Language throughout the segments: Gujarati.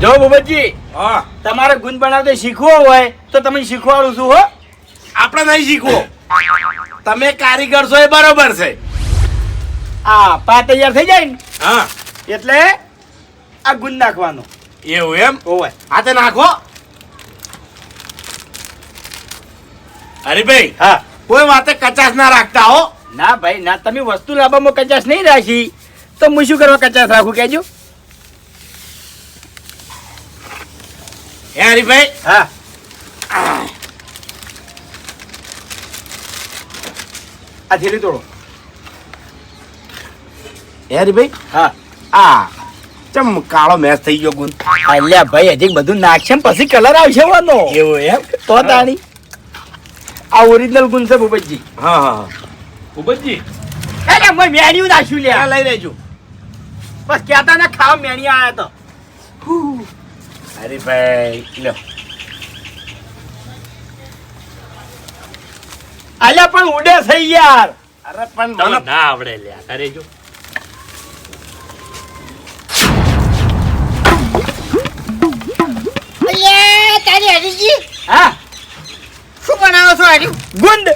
જો ભૂપતજી હા. તમારે ગુંદ બનાવતા શીખવો હોય તો તમે શીખવાડું છું હો. આપણે નહીં શીખવો. તમે કારીગર છો એ બરોબર છે. આ પા તૈયાર થઈ જાય ને? હા. એટલે આ ગુંદ નાખવાનો. એવું એમ? ઓય હાથે નાખો. હરીભાઈ હા. કોઈ વાતે કચાશ ના રાખતા હો. ના ભાઈ ના તમે વસ્તુ લાવવામાં કચાશ નહીં રાખી. તો હું શું કરવા કચાશ રાખું કેજો હે હરીભાઈ હા. આ થેલી તોડો. હે હરીભાઈ હા. આ ચમ કાળો મેચ થઈ ગયો ગુણ. અલ્યા ભાઈ હજી બધું નાખશે ને પછી કલર આવશે વાનો એવું એમ? તો તાણી. આ ઓરિજિનલ ગુણ છે ભૂપતજી. હા હા હા. ભૂપતજી. અરે મેં મેણ્યું નાખ્યું લે આ લઈ લેજો. બસ કહેતા ને ખાવા મેણી આયા તો. હરીભાઈ લ્યો અલ્યા પણ ઉડે છે યાર. અરે પણ મને ના આવડે લ્યા કરે જો. તારી હરીજી. હા? શું બનાવો છો હરી? ગુંદ.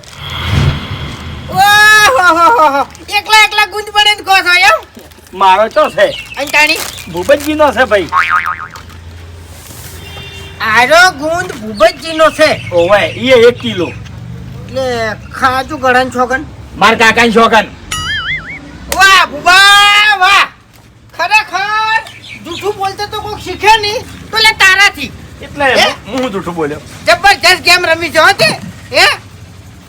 એકલા એકલા ગુંદ પડે ને કહો છો એમ? મારો તો છે. અને તાણી ભૂપતજી નો છે ભાઈ. આરો ગુંદ ભૂપતજીનો છે. ઓવે એ એક કિલો. એટલે ખાજુ ગળન છોકન માર કાકા છોકન વાહ ભૂબા વાહ. ખરેખર જૂઠું બોલતો તો કોઈ શીખે નહીં. તો લે તારાથી. એટલે હું? જૂઠું બોલ્યો? જબરજસ્ત ગેમ રમી છો તે. હે?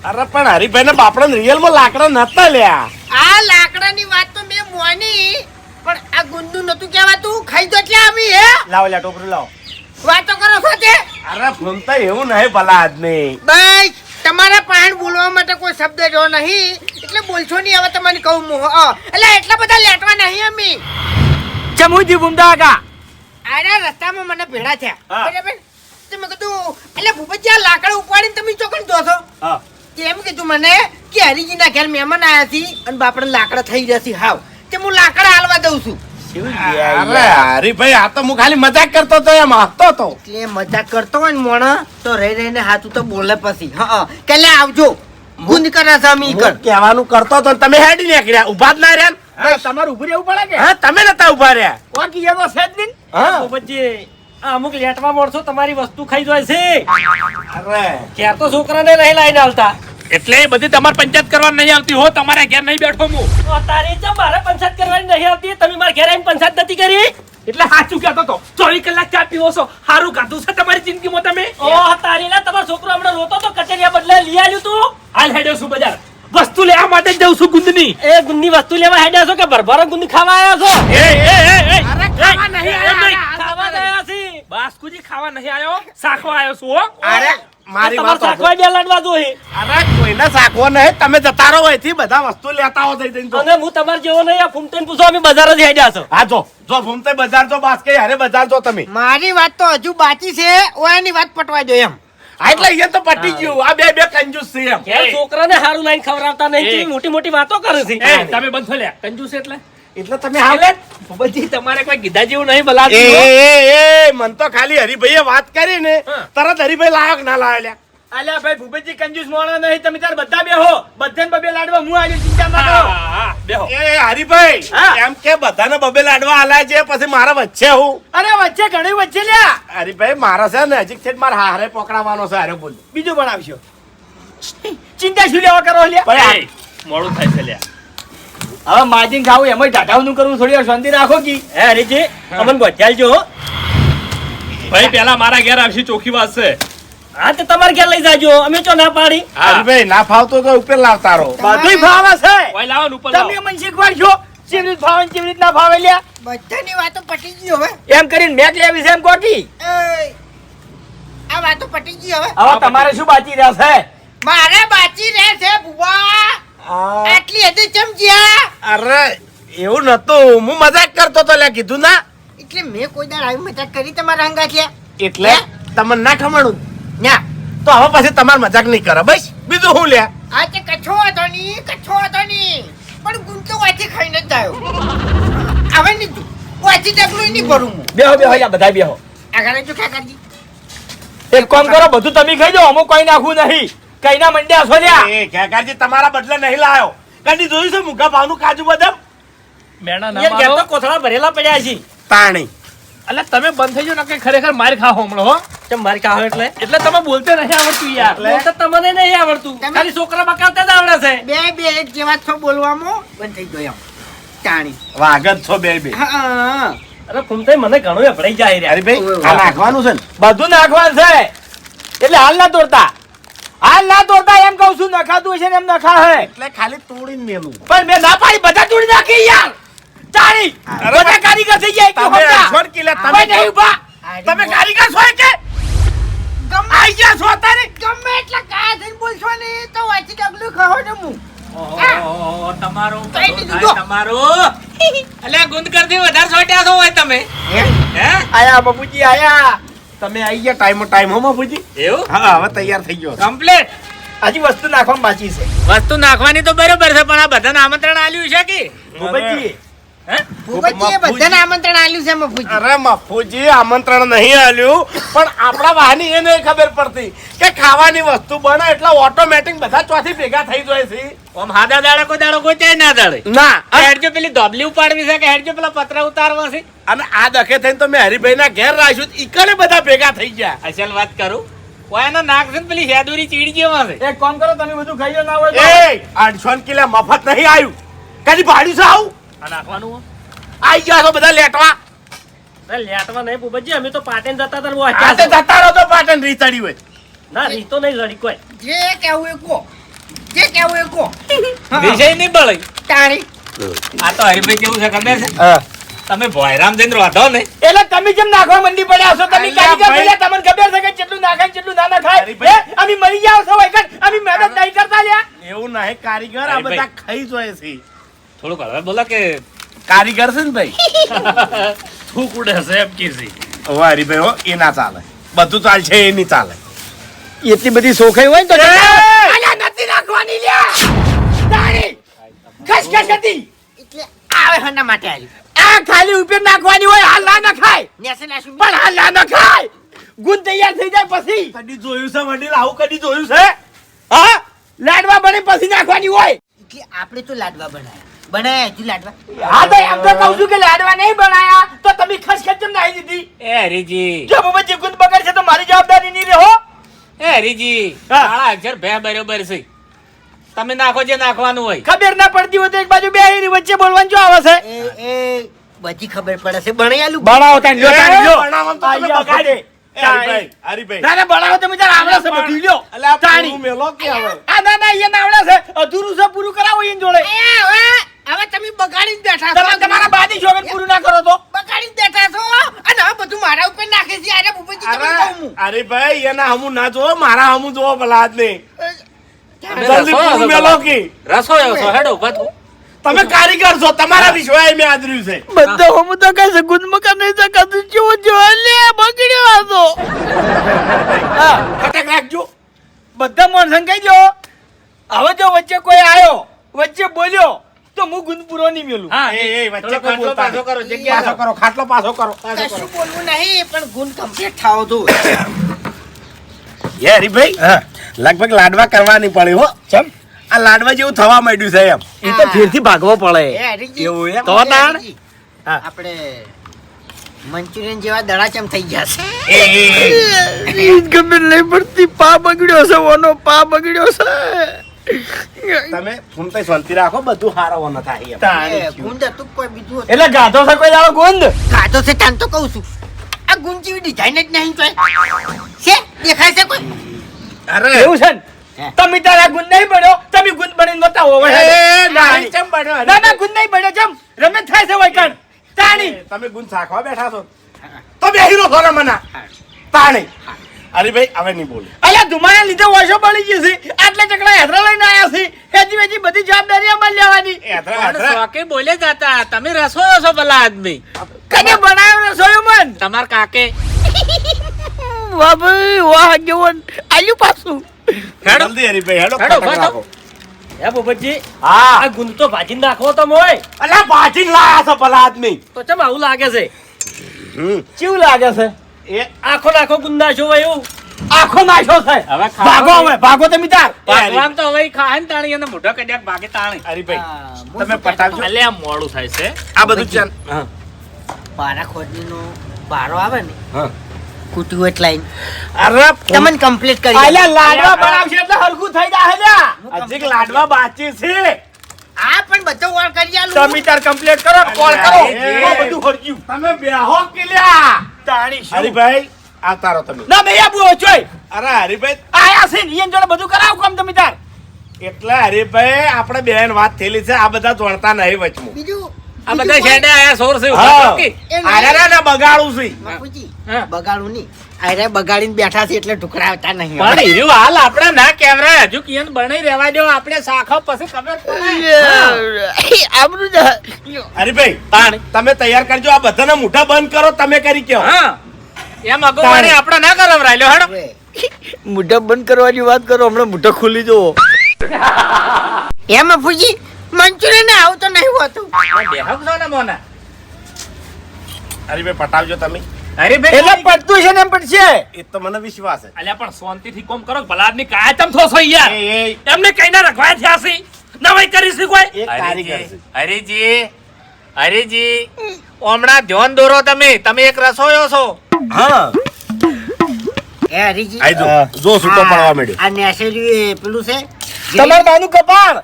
અરે પણ હરીભાઈ ને બાપડા રિયલમાં લાકડા નતા લ્યા. આ લાકડાની વાત તો મેં મોની પણ આ ગુંદુ નતું કહેવાતું. ખાઈ તો એટલે આવી હે? લાવ લ્યા ટોપરું લાવો. વાતો કરો છો તે અરે તો એવું નહીં ભલા આદમી. બસ તમારા પાણ બોલવા માટે કોઈ શબ્દ જો નહીં. એટલે બોલશો નહીં હવે તમને કહું હું એટલે એટલા બધા લેટવા નહીં અમે. ચમુજી બુમદા કા અરે રસ્તામાં મને ભેળા થયા. બરાબર તો મેં કીધું એટલે ભૂપતજી આ લાકડા ઉપાડીને તમે ચોકન દો છો. એમ કીધું મને કે હરીજીના ઘેર મહેમાન આવ્યા છે અને બાપડે લાકડા થઈ જશે હાવ. તે હું લાકડા હાલવા દઉં છું. અરે હરીભાઈ આ તો હું ખાલી મજાક કરતો તો એમ હસતો તો એટલે મજાક કરતો હોય ને મોણ તો રહી રહીને હાથું તો બોલે પછી. હા કે લે આવજો. ગુંદ કરે છે અમી કર. કહેવાનું કરતો તો તમે હેડી નીકળ્યા. ઊભા જ ના રહ્યા તમારે ઉભું રહેવું પડે કે? હા તમે નતા ઊભા રહ્યા. કોણ એ તો છે જ હા. ભૂપતજી અમુક લેટવા મળશો તમારી વસ્તુ ખાઈ જાય છે. અરે. ક્યાર તો છોકરાને નહીં લાઈને આવતા. એટલે એ બધી તમારે પંચાયત કરવા નહીં આવતી હો તમારે ઘેર નહીં બેઠો હું તારે ચમ મારે પંચાયત કરવાની નહીં આવતી તમે મારા ઘેર આવીને પંચાયત નથી કરી એટલે સાચું કહેતો તો ચોવીસ કલાક ચા પીવો છો સારું ગાધું છે તમારી જિંદગીમાં તમે ઓહ તારી ના તમારો છોકરો હમણાં રોતો તો કચેરિયા બદલે લઈ આવ્યું તું હાલ હેડ્યો છું બજાર વસ્તુ લેવા માટે જ જઉં છું ગુંદની એ ગુંદની વસ્તુ લેવા હેડ્યા છો કે ભરભરો ગુંદ ખાવા આવ્યા છો એ એ એ એ અરે ખાવા નહીં આવ્યા ખાવા આવ્યા છે બાસ્કુજી ખાવા નહીં આવ્યો સાખવા આવ્યો છું હો અરે મારી વાત. સાખવા બે લાડવા જોઈએ. અરે કોઈને સાકવો નહીં. તમે જતા રહો અહીંથી બધા વસ્તુ લેતા હો જઈ જઈને તો. અને હું તમારે જેવો નહીં આ પૂછો અમે બજાર જ હેડ્યા છો. હા જો. જો બજાર જો બાસ્કે હારે બજાર જો તમે. મારી વાત તો હજુ બાકી છે ઓયાની વાત પટવા દો એમ. હા એટલે અહીંયા તો પટી ગયું. આ બે બે કંજૂસ છે એમ. ને છોકરાને હારું લાઈન ખવડાવતા નહીં મોટી મોટી વાતો કરે છે. તમે બંધ કંજૂસ એટલે? એટલે તમે હાલે? બધી તમારે કોઈ કીધા જેવું નહીં બલા એ એ એ મન તો ખાલી હરિભાઈએ વાત કરી ને તરત હરીભાઈ લાયક ના લાવ્યા લ્યા. અલ્યા ભાઈ ભૂપેજી કંજૂસ મોણો નહીં તમે તાર બધા બેહો. બધાને બબે લાડવા હું આજે ચિંતા માં કરો બેહો. એ હરિભાઈ. એમ કે બધાને બબે લાડવા આલા છે પછી મારા વચ્ચે હું. અરે વચ્ચે ઘણી વચ્ચે લ્યા. હરિભાઈ મારા છે ને હજી છે મારા હારે પકડાવાનો છે હારે બોલ. બીજું બનાવશો ચિંતા શું લેવા કરો લ્યા? ભાઈ મોડું થાય છે લ્યા. હવે માજીન ખાવું એમાં ઢાઢાવનું કરવું થોડી વાર શાંતિ રાખો કી. હે હરીજી અમન ગોઠિયાલજો ભાઈ પેલા મારા ઘેર આવશે ચોખ્ખી વાત છે હા તો તમારે ઘેર લઈ જાજો? અમે ચો ના પાડી? ભાઈ ના ફાવતો તો ઉપર લાવતા રહો બધુંય ફાવે છે. ભાઈ લાવો ઉપર તમે મને શીખવાડજો કેવી રીત ફાવે કેવી રીત ના ફાવે લ્યા. બધાની વાતો પટી ગઈ હવે. એમ કરીને મેક લેવી છે એમ કોકી? આ વાતો પટી ગઈ હવે. હવે તમારે શું બાકી રહેશે? મારે બાચી રહે છે બુવા આટલી હદે ચમજ્યા અરે એવું નતું હું મજાક કરતો તો લ્યા કીધું ના. એટલે મેં કોઈ દાડ આવી મજાક કરી તમારા હંગા છે એટલે તમને ના ખમણું. ના તો હવે પછી તમાર મજાક નહીં કરે બસ. બીજું હું લે આ તે કચ્છો હતો ની કચ્છો હતો ની. પણ ગુંતો વાંચી ખાઈને જ આવ્યો. આવે ને તું. વાંચી ડગલું નહીં ભરું હું. બેહો બેહો યા બધા બેહો. આગળ જો કાકાજી. એક કામ કરો બધું તમે ખાઈ દો અમુક કઈ નાખવું નહીં. કઈ ના મંડ્યા છો લ્યા? એ ઘેગાજી તમારા બદલે નહીં લાયો. કદી જોયું છે મુગા ભાવનું કાજુ બદામ? મેણા ના ઘેર મારો. તો કોથળા ભરેલા પડ્યા છે. તાણી. એટલે તમે બંધ થઈ જાઓ ને કે ખરેખર માર ખાઓ હમણાં હો. કેમ મારી કાહો એટલે? એટલે તમે બોલતે નહીં આવડતું યાર. બોલતા તમને નહીં આવડતું. ખાલી છોકરા બકાવતા જ આવડે છે. બે બે એક જેવા છો બોલવામાં? બંધ થઈ ગયો એમ. તાણી. વાગત છો બે બે. હા, અરે કુંતે મને ઘણું અભડાઈ જાય રે. અરે ભાઈ આ નાખવાનું છે ને? બધું નાખવાનું છે. એટલે હાલ ના તોડતા. હાલ ના તોડતા એમ કહું છું નખાતું હશે ને એમ નખા હે એટલે ખાલી તોડીને મેલું. પણ મેં ના પાડી બધા તોડી નાખી યાર. ચાલી. બધા કારીગર થઈ જાય તમે છોડ કિલ્લા તમે નહીં ઊભા તમે કારીગર છો કે? ગમે આઈ ગયા છો તારે? ગમે એટલે કાયા થઈને બોલશો ને તો વાંચી ડગલું ખાઓ ને હું. તમારો તમારું. એટલે ગુંદકરથી વધારે સોટ્યા છો હોય તમે. હે? આયા બાપુજી આયા. તમે આવી ગયા ટાઈમ ટાઈમ હો બાપુજી? એવું? હા હવે તૈયાર થઈ ગયો કમ્પ્લીટ હજી વસ્તુ નાખવામાં બાકી છે. વસ્તુ નાખવાની તો બરોબર છે પણ આ બધાને આમંત્રણ આલ્યું છે કે? બધાને આમંત્રણ આલ્યું છે મફુજી અરે મફુજી આમંત્રણ નહીં આલ્યું. પણ આપણા વાહની એ નહીં ખબર પડતી કે ખાવાની વસ્તુ બને એટલે ઓટોમેટિક બધા ચોથી ભેગા થઈ જાય છે. આમ હાદા દાડા કોઈ દાડો ગોચાય ના દાડે. ના. હેડજો પેલી ધોબલી ઉપાડવી છે કે હેડજો પેલા પત્ર ઉતારવા છે? અને આ દખે થઈને તો મેં હરિભાઈ ના ઘેર રાખ્યું ઈકલે બધા ભેગા થઈ ગયા. અસલ વાત કરું. ઓયાનો નાક છે પેલી હેદુરી ચીડી છે. એક કામ કરો તમે બધું ખાઈ ના હોય એ આઠસો કિલો મફત નહીં આવ્યું કદી ભાડ્યું છે આવું? આ નાખવાનું આઈ ગયા છો બધા લેટવા. લેટવા નહીં ભૂપતજી અમે તો પાટણ જતા હતા છે. જતા રહો તો પાટણ રીતડી હોય. ના રીતો નહીં લડી કોઈ. જે કેવું એ કો જે કેવું એ કો વિજય નહીં બળે. તાણી. આ તો હરિભાઈ કેવું છે ખબર છે? તમે ભોયરામ જઈને વાંધો ને એટલે તમે જેમ નાખવા મંડી પડ્યા છો તમે કારીગર ભાઈ. તમને ખબર છે કે કેટલું નાખાય કેટલું ના નાખાય? અમે મરી જાવ છો અમે મહેનત નહીં કરતા લ્યા. એવું નહીં કારીગર આ બધા ખાઈ જોઈએ છે. થોડુંક હવે બોલો કે કારીગર છે ને ભાઈ? થૂક ઉડે છે એમ કીધી હવે હરિભાઈ હો એ ના ચાલે. બધું ચાલશે એ નહીં ચાલે. એટલી બધી સોખાઈ હોય ને તો આલા અલ્યા નથી રાખવાની લે! તારી! ખસ ખસ હતી એટલે આવે હના માટે આવ્યું આ ખાલી ઉપર નાખવાની હોય હાલા ના ખાય નેસે નાશું પણ હાલા ના ખાય ગુણ તૈયાર થઈ જાય પછી. કદી જોયું છે વડીલ? આવું કદી જોયું છે? હા? લાડવા બને પછી નાખવાની હોય. એટલે આપણે તો લાડવા બનાવ્યા બનાવ્યા હજુ લાડવા. હા તો એમ તો કહું છું કે લાડવા નહીં બનાયા તો તમે ખસ ખસ કેમ નાઈ દીધી? એ હરીજી. જો બાબા ગુંદ બગડશે તો મારી જવાબદારી નહીં રહો એ હરીજી કાળા અક્ષર ભે બરોબર છે. તમે નાખો જે નાખવાનું હોય. ખબર ના પડતી હોય તો એક બાજુ બે હારી વચ્ચે બોલવાનું જો આવે છે? એ એ બધી ખબર પડે છે. બનાવેલું ભણાવો તાન લ્યો તાન લ્યો. બનાવવાનું તો તમે બગાડે. બગાડે. એ હરિભાઈ હરિભાઈ. ના ના બનાવો તમે તાર આવડે છે બધું લ્યો. તાણી. પૂરું મેલો કે હવે? આ ના ના અહીંયા ના આવડે છે. અધૂરું છે પૂરું કરાવો એની જોડે. એ, હવે તમે બગાડી બેઠા છો. તમે તમારા બાદી છો પૂરું ના કરો તો? બગાડી બેઠા છો. અને હવે બધું મારા ઉપર નાખે છે. અરે ભૂપતજી તમે કહું હું. અરે ભાઈ એના હમું ના જો મારા હમું જો ભલા ને જલ્દી પૂરું મેલો કે? રસો છો હેડો ઊભા થો. તમે કારીગર છો તમારા વિશ્વાય મેં આદર્યું છે. બધા હું તો કઈ ગુંદ મકા નહીં શકાતું જો જો લે બગડ્યો આ તો. હા ફટાક રાખજો. બધા મોન સંકાઈ જો હવે જો વચ્ચે કોઈ આવ્યો વચ્ચે બોલ્યો તો હું ગુંદપુરો નહીં મેલું. હા એ, એ, વચ્ચે ખાટલો પાછો કરો જગ્યા પાછો કરો ખાટલો પાછો કરો. પાછો કશું બોલવું નહીં પણ ગુણ કમ્પ્લીટ થાવ તો. એ હરિભાઈ લગભગ લાડવા કરવાની પડી હો. ચમ? આ લાડવા જેવું થવા માંડ્યું છે એમ. એ તો ફેરથી ભાગવો પડે. એ એવું એમ? તો તાણ? આપણે મંચુરિયન જેવા દડા ચમ થઈ ગયા છે. એ. નહીં પડતી પા બગડ્યો છે ઓનો પા બગડ્યો છે. તમે ફૂમતે શાંતિ રાખો બધું હારો ન થાય ગુંદ હતું કોઈ બીજું એટલે ગાધો છે કોઈ દાડો ગુંદ? ગાધો છે તાન તો કહું છું. આ ગુંદ જેવી ડિઝાઇન જ નહીં તોય. છે? દેખાય છે કોઈ? અરે. એવું છે ને. તમે તારા ગુંદ નહીં બન્યો? તમે ગુંદ બનીને બતાવો હવે. એ, નાની ચમ બન્યો, ના ના ગુંદ નહીં બન્યો ચમ. રમે થાય છે વૈકણ તાણી. તમે ગુંદ સાખવા બેઠા છો. તો બે હીરો થોડા મના તાણી. અરે ભાઈ હવે નહીં બોલ. અલ્યા ધુમાના લીધે વર્ષો બળી ગઈ છે. હેદરા લઈને આવ્યા છે. હેજી વેજી બધી જવાબદારી અમારે લેવાની. શોકે બોલે જતા તમે રસોયો છો ભલા આદમી. કને બનાવ્યો રસોયો મન? તમાર કાકે. વાહ ભાઈ વાહ જવન. આલ્યું પાછું. હેડો. જલ્દી હરીભાઈ હેડો હેડો. રાખો. હે બોબજી હા. આ ગુંદ તો ભાજી નાખો તો મોય અલ્યા ભાજી લાયા છે ભલા આદમી. તો ચમ આવું લાગે છે? હમ. કેવું લાગે છે? એ આખો નાખો ગુંદા છો હોય એવું? આખો નાખ્યો છે. હવે ભાગો હવે ભાગો તમે તાર. ભગવાન તો હવે ખાય ને તાણી અને મોઢો કડ્યાક ભાગે તાણી. હરીભાઈ તમે પટાવજો? અલ્યા મોડું થાય છે. આ બધું ચાલ. પારા ખોદનીનો પારો આવે ને હા. કૂટ્યું એટલે આઈને. અરે તમને કમ્પ્લીટ કરી આલે લાડવા બનાવશે એટલે હરખું થઈ જાય લ્યા અજીક લાડવા બાચી છે. આ પણ બધો વાર કરી આલું તમે તાર કમ્પ્લીટ કરો કોલ કરો. બધું હરજ્યું તમે બેહો કિલ્યા તાણી શું? હરીભાઈ આ તારો તમે. ના બે આબુ ચોય અરે હરીભાઈ આયા છે ને ઈયન જોડે બધું કરાવ કામ તમે તાર. એટલે હરીભાઈ આપણે બેન વાત થયેલી છે આ બધા જોણતા નહીં વચમું. બીજું? આ બધા શેડે આયા સોર છે હા. ઊભા કે? એ નહીં. આરે ના બગાડું છે. બગાડું નહીં. આયરે બગાડીને બેઠા છે એટલે ટુકડાવતા નહીં. પણ હીરું હાલ આપણે ના કેવરા હજુ કિયન બનાઈ રહેવા દો આપણે સાખો પછી તમે પડે. આબરૂ હરીભાઈ તાણી તમે તૈયાર કરજો આ બધાના મોઢા બંધ કરો તમે કરી કયો. હા. એમ આપણે ના કરવરાયલો હેડો. મુઢા બંધ કરવાની વાત કરો હમણાં મુઢા ખુલી જવો એમ અફુજી મંચુરિયન આવું તો નહીં હોતું. બેહક છો ને મોના. હરીભાઈ પટાવજો તમે. અરે ભાઈ એટલે પડતું છે ને એમ પડશે. એ તો મને વિશ્વાસ છે. અલ્યા પણ શાંતિથી કોમ કરો ભલા આદમી કાયા થોસો યાર. એ એ. એમને કઈ ના રખવાય થયા છે. નવાઈ કરી છે કોઈ. અરેજી કારીગર છે હરીજી હરીજી હમણાં ધ્યાન દોરો તમે. તમે એક રસોયો છો. હા. એ હરીજી આઈ જો જો છૂટો પડવા માંડ્યો. આ નેસેરી પેલું છે તમાર બાનું કપાળ!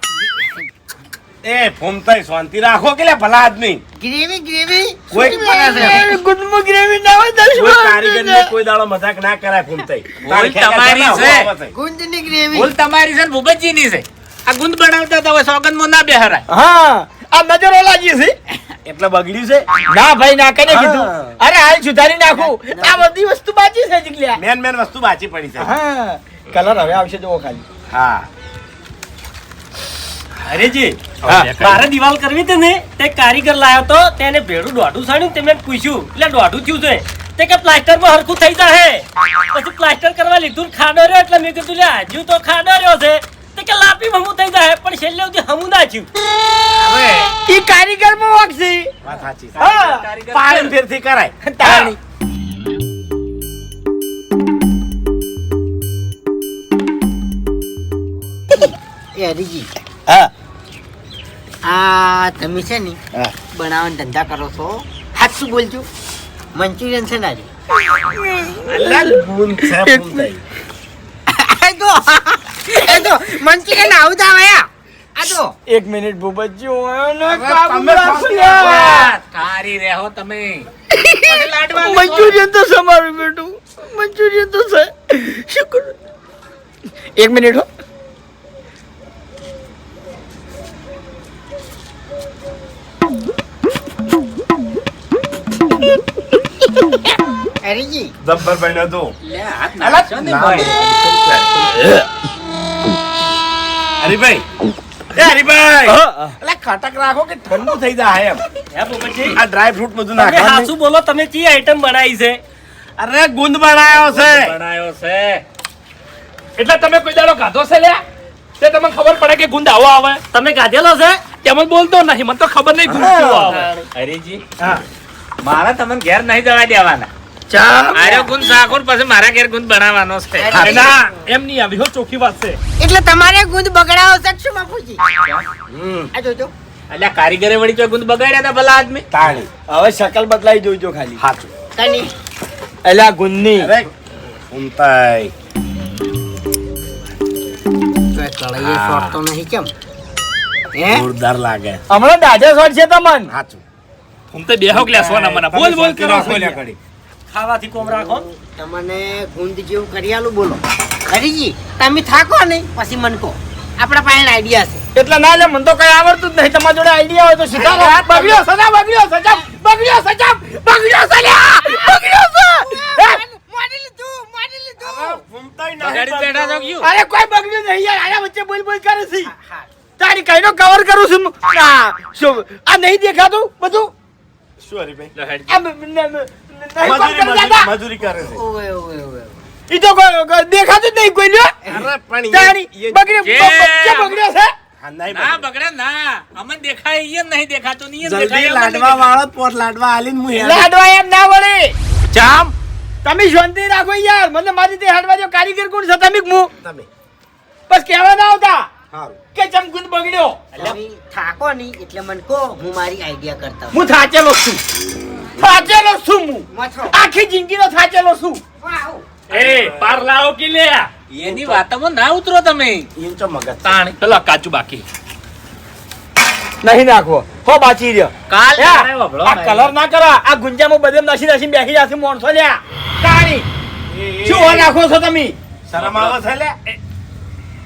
એ ફોમતાઈ શાંતિ રાખો કે લે ભલા આદમી. ગ્રેવી ગ્રેવી કોઈ- શું બને છે? ગુદમુ ગ્રેવી ના હોય કોઈ કારીગર ને કોઈ દાડો મજાક ના કરાય ફોમતાઈ. તમારી છે. ગુંદની ગ્રેવી. ભૂલ તમારી છે ને ભૂપતજીની છે. આ ગુંદ બનાવતા હતા હવે સોગંદમાં ના બેહરાય. હા. આ નજરો લાગી છે. એટલે બગડ્યું છે? ના ભાઈ ના કને કીધું? અરે હાલ સુધારી નાખું. આ બધી વસ્તુ બાચી છે જીગલ્યા મેન મેન વસ્તુ બાચી પડી છે. હા. કલર હવે આવશે જોવો ખાલી. હા. અરેજી મારે દિવાલ કરવી હતી ને તે કારીગર લાયો તો તેને ભેડું દોઢું સાણ્યું તે મેં પૂછ્યું. એટલે દોઢું થયું છે. તે કે પ્લાસ્ટરમાં હરખું થઈ જાય પછી પ્લાસ્ટર કરવા લીધું ને ખાડો રહ્યો એટલે મેં કીધું લે હજુ તો ખાડો રહ્યો છે. તે કે લાપી હમું થઈ જાય પણ છેલ્લે સુધી હમું ના થયું. હવે ઈ કારીગરમાં વાગશે. વાત સાચી છે. હા. કારીગર પાણી ફેરથી કરાય. તાણી. એ હરીજી. હા. આ તમે છે ને. બનાવવાનો ધંધા કરો છો? સાચું બોલજો? મંચુરિયન છે ના અલ્યા આ તો મંચુરિયન આવું જ આ. આ તો. એક મિનિટ ભૂપતજી હું ને તમે તારી રહો તમે. ને મંચુરિયન તો સમારું મારું બેટું. મંચુરિયન તો છે. શુક્ર. એક મિનિટ હો. અરેજી જબ્બર બન્યો તું લે, હાથ ના, ભાઈ. હરીભાઈ. એ હરીભાઈ. એટલે ખટક રાખો કે ઠંડુ થઈ જાય એમ. હે પોપટજી. આ ડ્રાય ફ્રૂટ બધું નાખો હાસુ બોલો તમે કઈ આઈટમ બનાવી છે? અરે ગુંદ બનાવ્યો છે. બનાવ્યો છે. એટલે તમે કોઈ દાડો ગાધો છે લ્યા? તે તમને ખબર પડે કે ગુંદ આવો આવે? તમે ગાધેલો છે? એમ બોલતો નહીં મને તો ખબર નહીં ગુંદ કેવો આવે. હરીજી હા. મારા તમને ઘેર નહીં જવા દેવાના. ચા આર્યો ગુંદ સાખુર પછી મારા ઘેર ગુંદ બનાવવાનો છે. અરે. ના. એમ નહીં આવી હો ચોખ્ખી વાત છે. એટલે તમારે ગુંદ બગડાવો શકશો બાપુજી? હમ. આ જોજો. અલ્યા કારીગરે વળી ચોય ગુંદ બગાડ્યા હતા ભલા આદમી. હવે શકલ બદલાઈ જોઈજો ખાલી. ગુંદની. તો કળાઈએ શોર્ટ તો નહીં કેમ? જોરદાર લાગે. હમણાં દાજા શોટ છે તમન હાચું. હું તો બેહો કે સોના મને બોલ બોલ કરો ઘડી. ખાવાથી કોમ રાખો. તમને ગુંદ જેવું કરિયાલું બોલો. હરીજી તમે થાકો નહીં પછી મન કહો. આપણા પાસે આઈડિયા છે. એટલે ના લે મને તો કઈ આવડતું જ નહીં. તમારા જોડે આઈડિયા હોય તો સીધા બગડ્યો સજા બગડ્યો સજા બગડ્યો સજા બગડ્યો સજા બગડ્યો હે? મારી લીધું મારી લીધું ઘૂમતાય ના ગાડી બેઠા તો ગયું અરે કોઈ બગડ્યું નહીં યાર. આયા વચ્ચે બોલ બોલ કરે છે. તારી કઈનો કવર કરું છું. આ શું આ નહીં દેખાતું બધું? નહીં કોમ મજૂરી કરી મજૂરી દેતા? મજૂરી કરે છે. ઓવે ઓવે ઓવે. ઈ તો કોઈ- કોઈ દેખાતું નહીં કોઈ લ્યો. અરે પણ તારી એ- એ- બગડ્યો જે- બ- બ- જે બગડ્યો છે ના બગડે. બગડે ના. અમને દેખાય ઈ નહીં દેખાતું ને ઈ જ જલ્દી દેખાય લાડવા વાળો પોત લાડવા આલીન મુ. લાડવા એમ ના વળે. જામ. તમે શાંતિ રાખો યાર. મને મારી તે હાડવા જો કારીગર કોણ છે? તમે હું તમે. બસ કહેવા ના આવતા. કે ચમ ગુંદ બગડ્યો થાકો નહીં એટલે મને કહો હું મારી આઈડિયા કરતા હું થાચેલો છું. થાચેલો છું હું. આખી જિંદગીનો થાચેલો છું. એ પાર લાવો કે લે એની વાતમાં ના ઉતરો તમે. એમ તો મગજ તાણ. પેલા કાચું બાકી. નહીં નાખવો. હો બાચી રહ્યો. કાલ આ કલર ના કરા. આ ગુંજામાં બધે નાસી નાસી બેસી જશે મોણસો લ્યા. કાણી શું હો નાખો છો તમે? શરમ આવો છે લે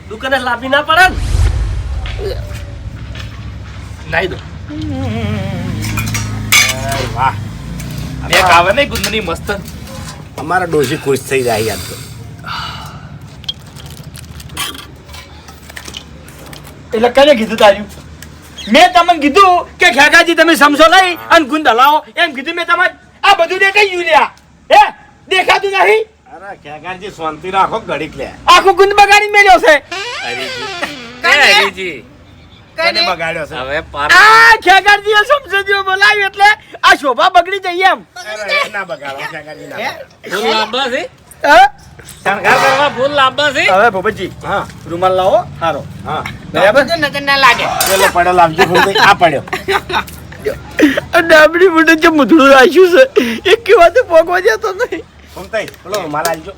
દુકાને લાભી ના પડે ને? નાઈ દો. વાહ. મેં કાવે નહીં ગુંદની મસ્ત. અમારા ડોશી ખુશ થઈ જાય યાર તો. એટલે કને કીધું તાર્યું? મેં તમને કીધું કે ખેકાજી તમે સમજો નહીં અને ગુંદ હલાવો. એમ કીધું મેં તમારે આ બધું દેખાઈ ગયું લ્યા. હે? દેખાતું નહીં? અરે ખેગારજી શાંતિ રાખો ઘડીક લે. આખું ગુંદ બગાડી મેલ્યો છે. હરીજી. કાલે? એ હરીજી. કને? કને? બગાડ્યો છે? હવે આ ખેગારજીએ સમજો બોલાવ્યું એટલે આ શોભા બગડી જઈ એમ. ના બગાડો ખેગારજી ના ફૂલ લાંબા છે? શણગાર કરવા ફૂલ લાંબા છે? હવે ભૂપતજી હા. રૂમાલ લાવો સારો હા. બરાબર? તો નજર ના લાગે. પેલો પડ્યો લાવજો ફૂલભાઈ. આ પડ્યો. ડાબડી મોઢે જે મુધડું રાખ્યું છે. એક કેવાતે પોગવા જતો નહીં.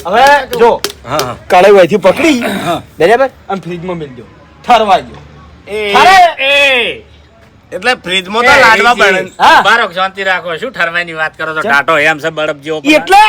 હવે જો હા હા. પકડી બરાબર? આમ ફ્રીજમાં મેલ દો. ઠરવા દો. એ. ઠરે! એ. એટલે ફ્રીજમાં તો લાડવા હરીજી. બને. શાંતિ રાખો શું ઠરવાની વાત કરો તો ટાટો એમ છે બળપ જેવો એટલે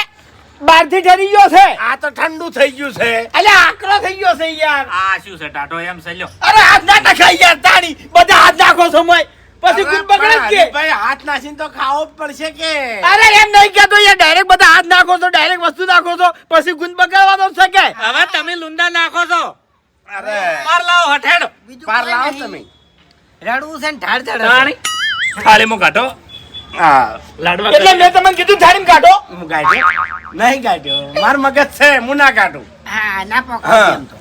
બહારથી ઠરી ગયો છે. આ તો ઠંડુ થઈ ગયું છે. અલે આકરો થઈ ગયો છે યાર. આ શું છે ટાટો એમ છે? લ્યો. અરે હાથ ના ટકાઈ યાર તાણી. બધા હાથ નાખો છો મોય. પછી ગુણ બગડે કે? હરીભાઈ, હાથ નાખીને તો ખાવો પડશે કે? અરે એમ નહીં કહેતો યાર ડાયરેક્ટ બધા હાથ નાખો છો ડાયરેક્ટ વસ્તુ નાખો છો પછી ગુણ બગાડવાનો છે કે? હવે તમે લુંડા નાખો છો. અરે. પાર લાવો હઠેડો. પાર લાવો તમે. રડવું છે ને ઢાળ ચડે થાળીમાં કાઢો. હા. લાડવા એટલે મેં તમને કીધું થાળીમાં કાઢો. હું નહીં ગાઢ્યો માર મગજ છે હું ના કાઢું. હા ના પકડો હા. એમ તો.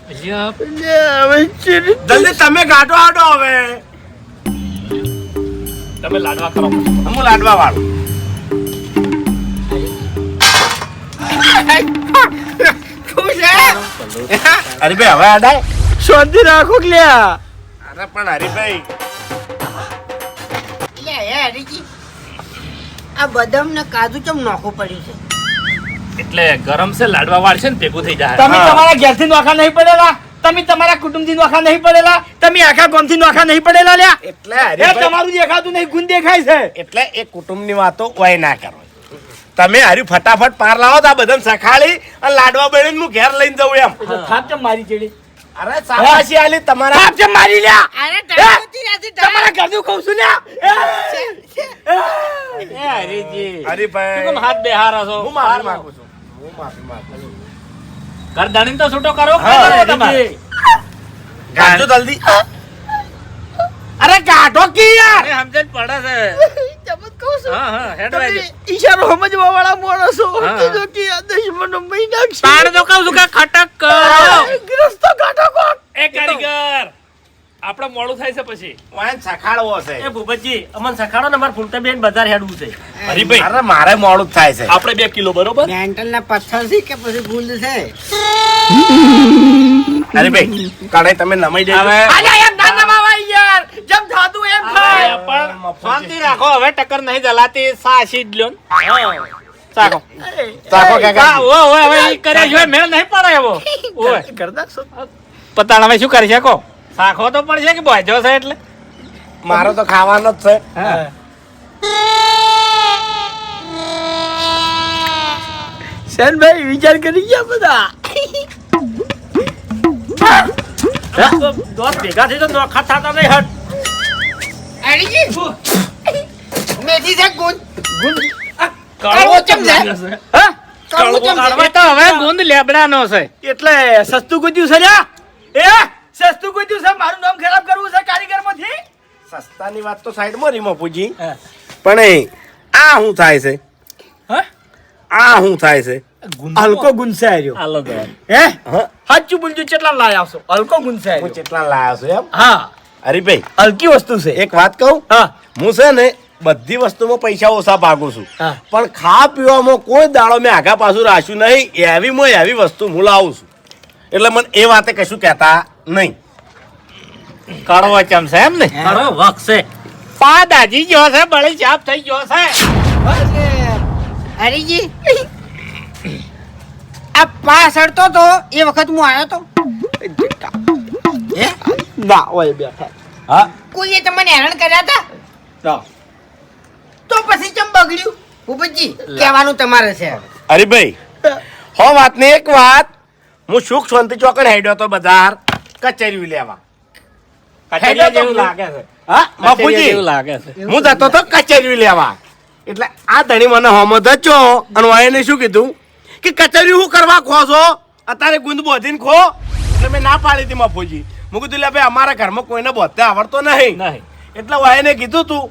જલ્દી તમે કાઢો આડો હવે. તમે લાડવા કરો. હું લાડવા વાળો. અરે ભાઈ હવે આડાય. શાંતિ રાખો કે લ્યા. અરે પણ હરીભાઈ. લે હે હરીજી આ બદામ ને કાજુ ચમ નોખું પડ્યું છે? એટલે ગરમ છે લાડવા વાળ છે ને ભેગું થઈ જાય. તમે તમારા તમારા ઘેરથી નોખા નહીં પડેલા તમે તમારા કુટુંબથી નોખા નહીં પડેલા તમે આખા ગામથી નોખા નહીં પડેલા લ્યા. એટલે તમારું દેખાતું નહીં ગુણ દેખાય છે. એટલે એ કુટુંબની વાતો ઓય ના કરો. તમે હારી ફટાફટ પાર લાવો તો આ બધા સખાળી અને લાડવા બળીને હું ઘેર લઈને જઉં એમ. થાપ ચમ મારી ચેડી? અરે સાવાસી આલી તમારા થાપ ચમ મારી લ્યા? અરે. તમારા ઘરનું કહું છું લ્યા. હરીજી. હરીભાઈ હાથ બેહારો છો? હું માફી માંગુ છું. હું માફી માંગુ છું. ધણીને તો છૂટો કરો. ગાઢો જલ્દી. અરે ગાઢો કી યાર? અરે સમજણ પડે છે. કહું છું હા હા હેડ ઈશારો સમજવા વાળા માણસો. હા. તો જો કે આ દુશ્મનો મહિના છે તાણ તો કહું છું કે ખટક કરો ગ્રસ્તો કાઢો કોક એ કારીગર આપણે મોડું થાય છે પછી. વાયન સખાડવો છે. એ ભૂપતજી અમન સખાડો ને અમારે ફૂલતા બેન બજાર હેડવું છે. હરીભાઈ અરે મારે મોડું થાય છે. આપણે બે કિલો બરોબર? મેન્ટલ ના પથ્થર છે કે પછી ભૂલ છે? હરીભાઈ કઢાઈ તમે નમાઈ દેજો. અલ્યા એમ ના નમાવાય યાર. જેમ થાતું એમ થાય. પણ શાંતિ રાખો હવે ટક્કર નહીં જલાતી સાસી જ લ્યો. ચાકો કાકા. ઓય, હવે કર્યા સિવાય મેળ નહીં પડે એવો. ઓય. કરતા છો પતાણ હવે શું કરી શકો? શાખો તો પણ છે કે બોજો છે એટલે? મારો તો ખાવાનો જ છે. શેનભાઈ વિચાર કરી ગયા બધા. તો દોસ્ત ભેગા થઈ તો નોખા થતા નહીં હટ. હરીજી મેથી છે ગુંદ. કળવો ચમ છે? હા? કડવું ચમ હવે તો હવે ગુંદ લેબડાનો છે. એટલે સસ્તું કૂદ્યું છે એ? સસ્તું કોઈ છે મારું નામ ખરાબ કરવું છે કારીગરમાંથી સસ્તાની વાત તો સાઈડમાં રીમો પૂજી. પણ આ શું થાય છે? હા? આ શું થાય છે? હલકો ગુંસે આવ્યો હાલો હે? હા. સાચું બોલજો કેટલા લાયા આવશો હલકો ગુંસે હું આવ્યો કેટલા લાયા છું એમ? હા. હરીભાઈ હલકી વસ્તુ છે. એક વાત કહું? હા. હું છે ને બધી વસ્તુમાં પૈસા ઓછા ભાગું છું. હા. પણ ખા પીવામાં કોઈ દાડો મેં આગા પાછું રાખ્યું નહીં. એવી માં એવી વસ્તુ હું લાવું છું. એટલે મને એ વાતે કશું કહેતા નહીં. કડવો ચમશે એમ ને? કડવો વખશે છે. પા દાજી ગયો છે બળી ચાપ થઈ ગયો છે. હરીજી. આ પા સડતો તો એ વખત હું આવ્યો તો. હે? ના ઓય બેઠા. હા? કોઈએ તમને હેરાન કર્યા હતા? તો? પછી ચમ બગડ્યું? ભૂપતજી કહેવાનું તમારે છે. હરીભાઈ હો વાત ને એક વાત. હું સુખ શાંતિ ચોકડ હેડ્યો તો બજાર. કચેરી લેવા. કચેરિયા જેવું લાગે છે. હા? બાપુજી. જેવું લાગે છે. હું જતો તો કચેરી લેવા. એટલે આ ધણી મને હોમો ધચ્યો અને વાયને શું કીધું? કે કચેરી હું કરવા ખો છો? અત્યારે ગુંદ બોધીને ખો. એટલે મેં ના પાડી હતી મફુજી હું કીધું લે ભાઈ અમારા ઘરમાં કોઈને બોધતે આવડતો નહીં. નહીં. એટલે વાયને કીધું તું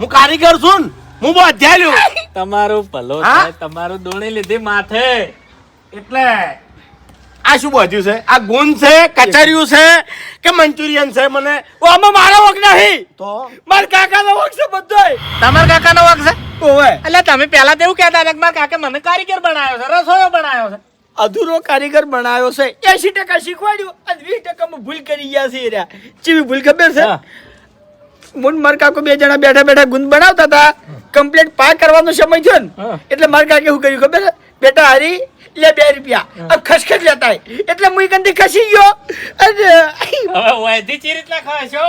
હું કારીગર છું ને. હું બોધ્યા લ્યો તમારું ભલો તમારું દોણી લીધી માથે. એટલે આ શું બોધ્યું છે? આ ગુણ છે? કચેરીયું છે? કે મંચુરિયન છે મને? ઓ આમાં મારો વખ નહીં. તો? મારા કાકાનો વખ છે બધોય. તમારા કાકાનો વાંક છે? ઓવે. એટલે તમે પહેલા તો એવું કહેતા હતા કે માર કાકે મને કારીગર બનાવ્યો છે રસોયો બનાવ્યો છે. અધૂરો કારીગર બનાવ્યો છે. એસી ટકા શીખવાડ્યું અને વીસ ટકામાં ભૂલ કરી ગયા છે રહ્યા ચીવી ભૂલ ખબર છે. મુન માર કાકો બે જણા બેઠા બેઠા ગુંદ બનાવતા હતા. કમ્પ્લીટ પાક કરવાનો સમય થયો ને. એટલે માર કાકે શું કર્યું ખબર? બેટા હારી લે બે રૂપિયા. આ ખસખસ લેતા એટલે મુઈ ગંદી ખસી ગયો. હવે વધી ચી રીતના ખસો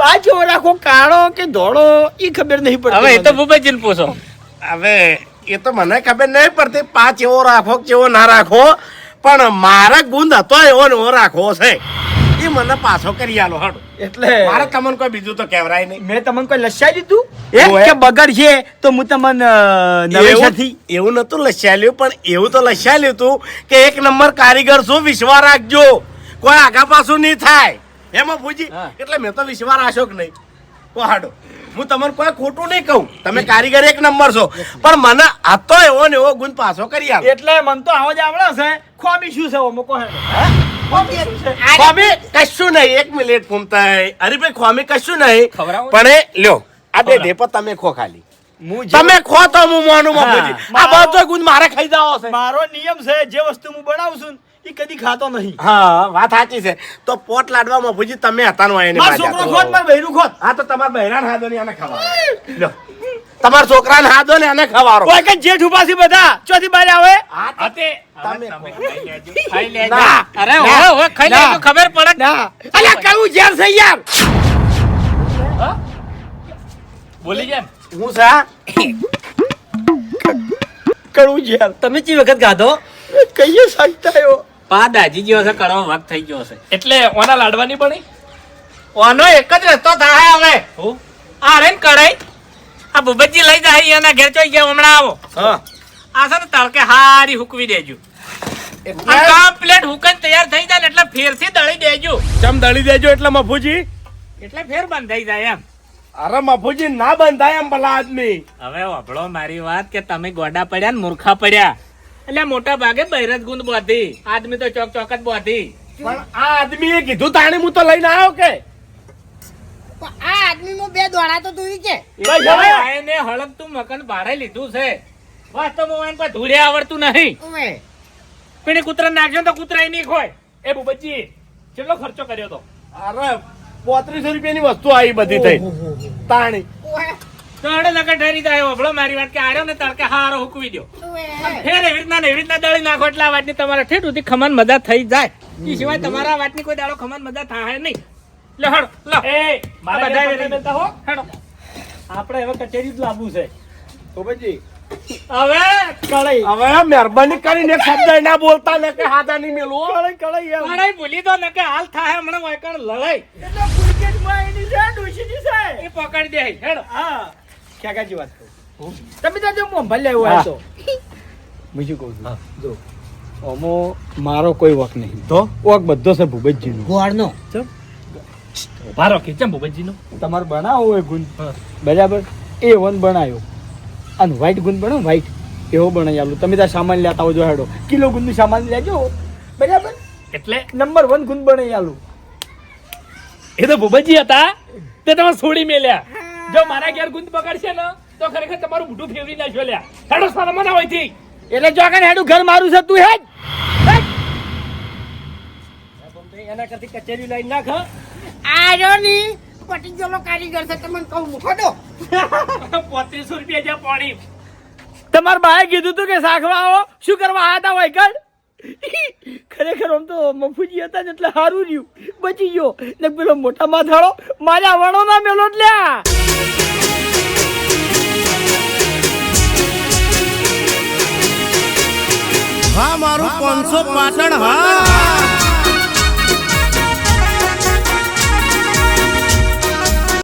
પાછો રાખો કાળો કે ધોળો એ ખબર નહીં પડતી હવે એ તો મને. ભૂપેજીને પૂછો. હવે એ તો મને ખબર નહીં પડતી પાંચ એવો રાખો કેવો ના રાખો. પણ મારા ગુંદ હતો એવો ને એવો રાખવો છે. એ મને પાછો કરી આલો હડો. એટલે મારે તમને કોઈ બીજું તો કહેવરાય નહીં. મેં તમને કોઈ લસ્યા દીધું. એ કે બગડ છે તો હું તમને નવેસરથી એવું નતું લસ્યાલ્યું પણ એવું તો લસ્યાલ્યું તું કે એક નંબર કારીગર છું વિશ્વાસ રાખજો? કોઈ આગા પાછું નહીં થાય. એમાં પૂછી એટલે મેં તો વિશ્વાસ રાખ્યો કે નહીં. પહાડો હું તમને કોઈ ખોટું નહીં કહું. તમે કારીગર એક નંબર છો. પણ મને આ તો એવો ને એવો ગુણ પાછો કરી આલો. એટલે મન તો આવો જ આવડે છે. ખોમી શું છે ઓમો કહે ખોમી કશું નહીં એક મિનિટ ફૂમતા અરે ખોમી કશું નહીં. પણ લ્યો આ બે ઢેપો તમે ખો ખાલી. તમે ખો તો હું મોનું. આ બધો ગુણ મારે ખાઈ જાવ છે. મારો નિયમ છે જે વસ્તુ હું બનાવું છું એ કદી ખાતો નહીં. હા વાત સાચી છે. તો પોટ લાડવા બાપુજી તમે હતા નો એને મારો છોકરો ખોટ મારો બહેરું ખોટ. હા તો તમારા બહેરાન ખાધો ને આને ખાવા લ્યો. તમારા છોકરાને હાદો ને આને ખવારો. કોઈ કે જેઠ ઉપાસી બધા? ચોથી બારે આવે? તમે ખાઈ લેજો. ના, અરે ના, ખાઈ લેજો ખબર પડે? ના. અલ્યા કયું ઝેર છે યાર? બોલી જેમ હું સા? કડવું છે તમે ચી વખત ગાધો? કઈએ એવો. પા દાજી ગયો છે કડવો વખત થઈ ગયો છે. એટલે ઓના લાડવાની બની? ઓનો એક જ રસ્તો થાય હવે. હું? આ રે ને કઢાઈ. આ ભૂપતજી લઈ જાય એના ઘેર ચોઈ ગયા હમણાં આવો. આ છે ને તડકે હારી હુકવી દેજો. એટલે હુકન તૈયાર થઈ જાય ને એટલે ફેરથી દળી દેજો. ચમ દળી દેજો એટલે મફુજી? એટલે ફેર બંધાઈ જાય એમ. અરે મફુજી ના બંધાય એમ ભલા આદમી. હવે વાપડો મારી વાત કે તમે ગોડા પડ્યા ને મૂર્ખા પડ્યા. એટલે મોટા ભાગે બૈરજ ગુંદ બોધી. આદમી તો ચોક ચોક જ બોધી. પણ આ આદમીએ કીધું તાણે હું તો લઈને આવ્યો કે? પણ આ આદમીમાં બે દોડા તો તું કે એને હળગતું મકાન ભાડે લીધું છે. વાસ્તવમાં કોઈ ધૂળે આવડતું નહીં. ઓવે કૂતરા નાખજો તો કૂતરા નહીં ખોય. એ બુબજી કેટલો ખર્ચો કર્યો તો? અરે પોત્રીસો રૂપિયાની વસ્તુ આવી બધી થઈ. તાણી. ઓવે લગા ઠરી જાય વાપડો મારી વાત કે આર્યો ને તડકે હારો હુકવી દો ફેર એવી રીતના ને એવી રીતના દળી નાખો એટલે આ વાતની તમારે ઠેઠ સુધી ખમણ મજા થઈ જાય. એ સિવાય તમારા વાત વાતની કોઈ દાડો ખમણ મજા થાય નહીં. લે હળ લે. એ મારા આ બધા ઘરે હો. હેડો. આપણે હવે કચેરી જ લાવવું છે. બાબાજી હવે કળાઈ. હવે મહેરબાની કરીને એક શબ્દ ના બોલતા ને કે હાથા ની મેલો કળાઈ કળાઈ. લડાઈ ભૂલી દો ને કે હાલ થાય હમણાં વાયકણ લડાઈ. એટલે ક્રિકેટમાં એની છે ડોશીની છે. એ પકડી દે હેડ. હા. ક્યાંકાજી વાત કરું? તમે તો જો મો લેવો હોય તો બીજું શું કહું છું. જો ઓમો મારો કોઈ વક નહીં. તો? વક બધો છે ભૂપતજીનો ગોળનો ઊભા રહો કેમ બુબજીનું તમારે બનાવો હોય ગુણ. બરાબર? એ વન બનાવ્યો. અને વ્હાઈટ ગુણ બનાવો વ્હાઈટ એવો બનાવી આલું તમે ત્યાં સામાન લેતા આવજો હેડો. કિલો ગુણનું સામાન લેજો. બરાબર? એટલે? નંબર વન ગુણ બનાવી આલું એ તો ભૂપતજી હતા. તે તમે છોડી મેલ્યા જો મારા ઘેર ગુંદ પકડશે ને તો ખરેખર તમારું મોઢું ફેરવી નાખ્યો લ્યા. હેડો સારા ના હોયથી એટલે જો આગળ હેડું ઘર મારું છે તું હેડ. એના કરતી કચેરી લઈને નાખ ની. પટી ગયેલો કારીગર છે તમને કહું મૂકો દો પોત્રીસો રૂપિયા જ્યાં પાણી તમારા બાએ કીધું તું કે શાખવા આવો. શું કરવા આયા હતા વૈકલ ખરેખર આમ તો મફુજી હતા ને એટલે સારું રહ્યું. બચી ગયો. ને પેલો મોટા માથાળો મારા વણો ના મેલો એટલે લ્યા. હા મારું પાંચસો પાટણ હા.